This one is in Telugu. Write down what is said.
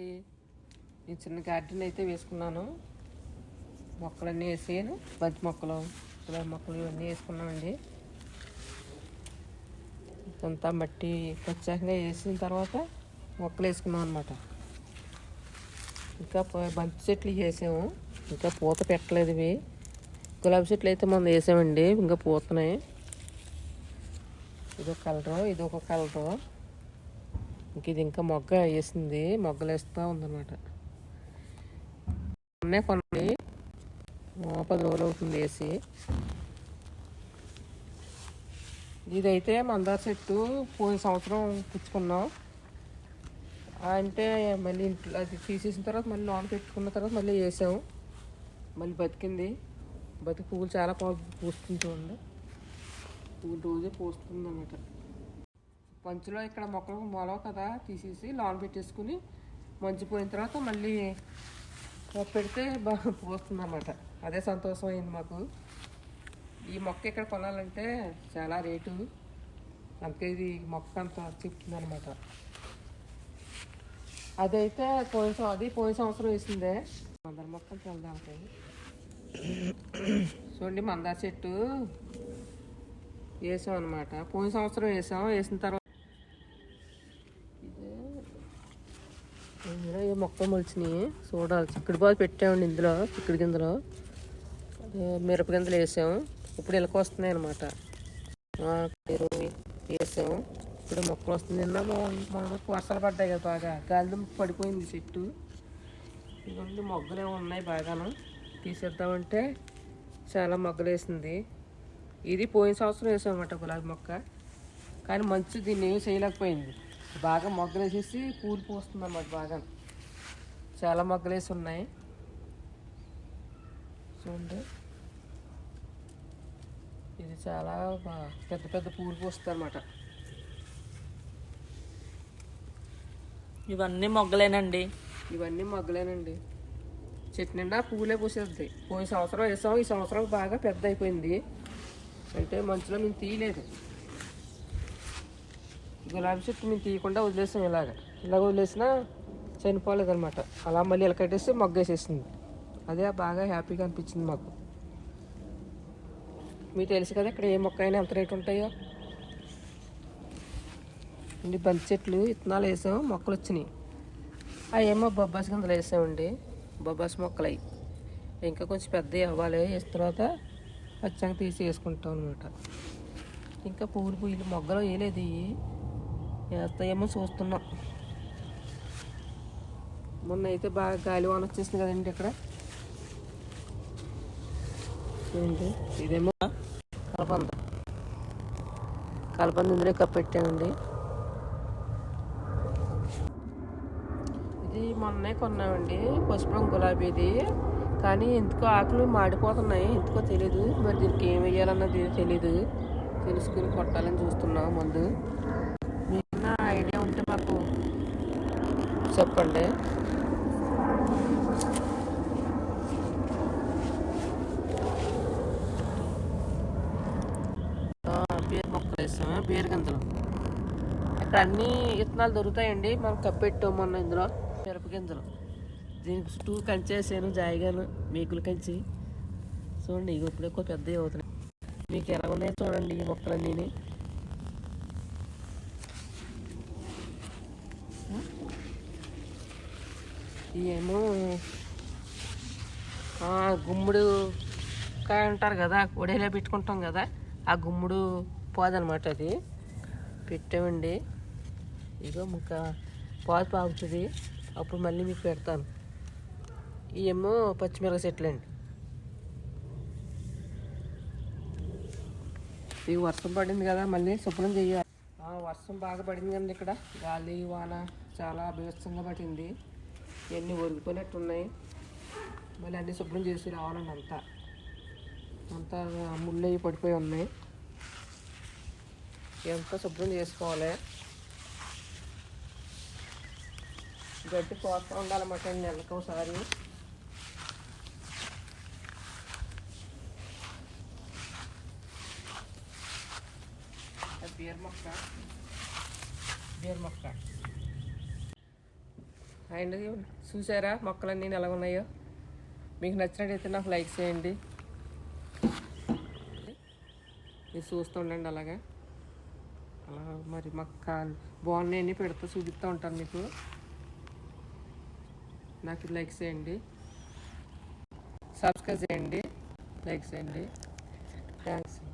ఈ చిన్న గార్డెన్ అయితే వేసుకున్నాను. మొక్కలన్నీ వేసాను బంతి మొక్కలు గులాబీ మొక్కలు ఇవన్నీ వేసుకున్నామండి. కొంత మట్టి ప్రత్యేకంగా వేసిన తర్వాత మొక్కలు వేసుకున్నాం అనమాట ఇంకా బంతి చెట్లు వేసాము. ఇంకా పూత పెట్టలేదు ఇవి. గులాబీ చెట్లు అయితే మనం వేసామండి. ఇంకా పూతున్నాయి. ఇదొక కలరు ఇది ఒక కలరు. ఇంక ఇది ఇంకా మొగ్గ వేసింది మొగ్గలేస్తా ఉందన్నమాట. ఉన్నాయి కొన్ని పది రోజులు అవుతుంది వేసి. ఇదైతే మందార చెట్టు పోయిన సంవత్సరం పుచ్చుకున్నాం. అంటే మళ్ళీ ఇంట్లో అది తీసేసిన తర్వాత మళ్ళీ లోన్ పెట్టుకున్న తర్వాత మళ్ళీ వేసాము మళ్ళీ బతికింది. బతికి పువ్వులు చాలా పూస్తుంది చూడండి. పువ్వులు రోజే పూస్తుంది అన్నమాట మంచులో ఇక్కడ మొక్కలు మొలవ కదా తీసేసి లోన పెట్టేసుకుని మంచి పోయిన తర్వాత మళ్ళీ పెడితే బాగా పోస్తుందన్నమాట. అదే సంతోషం అయింది మాకు. ఈ మొక్క ఇక్కడ కొనాలంటే చాలా రేటు. అందుకే ఇది మొక్క అంత చెప్తుంది అనమాట అదైతే పోయిన అది పోయిన సంవత్సరం వేసిందే. మందార మొక్కలు అంత. వెళ్దాం చూడండి మందార చెట్టు వేసాం అనమాట పోయిన సంవత్సరం వేసాం. వేసిన తర్వాత ఇదే ఇందులో ఈ మొక్క మొలిచినాయి. చూడాలి. చిక్కుడు బాగా పెట్టామండి ఇందులో చిక్కుడు గింజలు. మిరప గింజలు వేసాము. ఇప్పుడు ఇలక వస్తున్నాయి అనమాట వేసాము. ఇప్పుడు మొక్కలు వస్తుంది నిన్న వర్షాలు పడ్డాయి కదా బాగా. గాలి పడిపోయింది చెట్టు. ఇదిగోండి మొగ్గలే ఉన్నాయి బాగాను. తీసేద్దామంటే చాలా మొగ్గలు వేసింది. ఇది పోయిన సంవత్సరం వేసామన్నమాట గులాబీ మొక్క. కానీ మంచి దీన్ని ఏమి చేయలేకపోయింది. బాగా మొగ్గలు వేసేసి పూలు పోస్తుంది అన్నమాట బాగా చాలా మొగ్గలు వేసి ఉన్నాయి చూడండి. ఇది చాలా పెద్ద పెద్ద పూలు పోస్తుంది అనమాట ఇవన్నీ మొగ్గలేనండి. ఇవన్నీ మొగ్గలేనండి. చెట్టు నిండా పువ్వులే పూసేది పోయిన సంవత్సరం వేసాం ఈ సంవత్సరం బాగా పెద్ద అయిపోయింది. అంటే మంచులో మేము తీయలేదు. గులాబీ చెట్టు మేము తీయకుండా వదిలేసాం ఇలాగ. ఇలాగ వదిలేసినా చనిపోలేదు అనమాట అలా మళ్ళీ ఇలా కట్టేసి మొగ్గేసేసింది అదే బాగా హ్యాపీగా అనిపించింది మాకు. మీకు తెలుసు కదా ఇక్కడ ఏ మొక్క అయినా ఎంత రేటు ఉంటాయో? ఇండి బంతి చెట్లు విత్తనాలు వేసాం మొక్కలు వచ్చినాయి. అవి ఏమో బొబ్బాస్ కిందలు వేసామండి. బొబ్బాస్ మొక్కలు. అవి ఇంకా కొంచెం పెద్దవి అవ్వాలి. వేసిన తర్వాత పచ్చంగా తీసి వేసుకుంటాం అనమాట ఇంకా పువ్వులు పువ్వులు మొగ్గలు వేయలేదు వేస్తాయేమో చూస్తున్నాం. మొన్న అయితే బాగా గాలి వాన వచ్చేసింది కదండి ఇక్కడ. చూడండి ఇదేమో కలబంద. కలబంద ఇందులో కప్పెట్టానండి ఇది మొన్నే కొన్నామండి పసుపు రంగు గులాబీది కానీ ఎందుకో ఆకులు మాడిపోతున్నాయి ఎందుకో తెలీదు. మరి దీనికి ఏం వేయాలన్నది తెలీదు. తెలుసుకుని కొట్టాలని చూస్తున్నాం ముందు. మీకు నా ఐడియా ఉంటే మాకు చెప్పండి ఆ, బీర మొక్కలు గింజలు ఇక్కడ అన్ని విత్తనాలు దొరుకుతాయండి. మనం కప్పెట్టాం మొన్న ఇందులో. మిరప గింజలు. దీనికి చుట్టూ కంచేసాను జాయిగాను మేకులు కంచి. చూడండి ఇవి ఇప్పుడు ఎక్కువ పెద్దవి అవుతున్నాయి. మీకు ఎలా ఉన్నాయో చూడండి ఈ మొక్కలన్నీ ఇవేమో గుమ్ముడు కాయ అంటారు కదా వడేలా పెట్టుకుంటాం కదా ఆ గుమ్ముడు పోదనమాట అది. పెట్టామండి. ఇగో ఇంకా పాదు పాగుతుంది. అప్పుడు మళ్ళీ మీకు పెడతాను. ఇవేమో పచ్చిమిరప చెట్లు అండి. ఇది వర్షం పడింది కదా మళ్ళీ శుభ్రం చెయ్యాలి వర్షం బాగా పడింది కదండి ఇక్కడ. గాలి వాన చాలా అభ్యస్తంగా పట్టింది ఇవన్నీ ఒరిగిపోయినట్టు ఉన్నాయి మళ్ళీ అన్నీ శుభ్రం చేసి రావాలండి అంతా. అంతా ముళ్ళు అవి పడిపోయి ఉన్నాయి. ఇదంతా శుభ్రం చేసుకోవాలి? గడ్డి పోస్తూ ఉండాలన్నమాట నెలకు ఒకసారి. బీర్ మొక్క. బీర్ మొక్క. అండ్ చూసారా మొక్కలన్నీ ఎలా ఉన్నాయో? మీకు నచ్చినట్టయితే నాకు లైక్ చేయండి. మీరు చూస్తూ ఉండండి అలాగా. అలా మరి మాకు కాల్ బాగున్నాయని పెడతా చూపిస్తూ ఉంటాను మీకు. నాకు లైక్ చేయండి. సబ్స్క్రైబ్ చేయండి. లైక్ చేయండి. థ్యాంక్స్.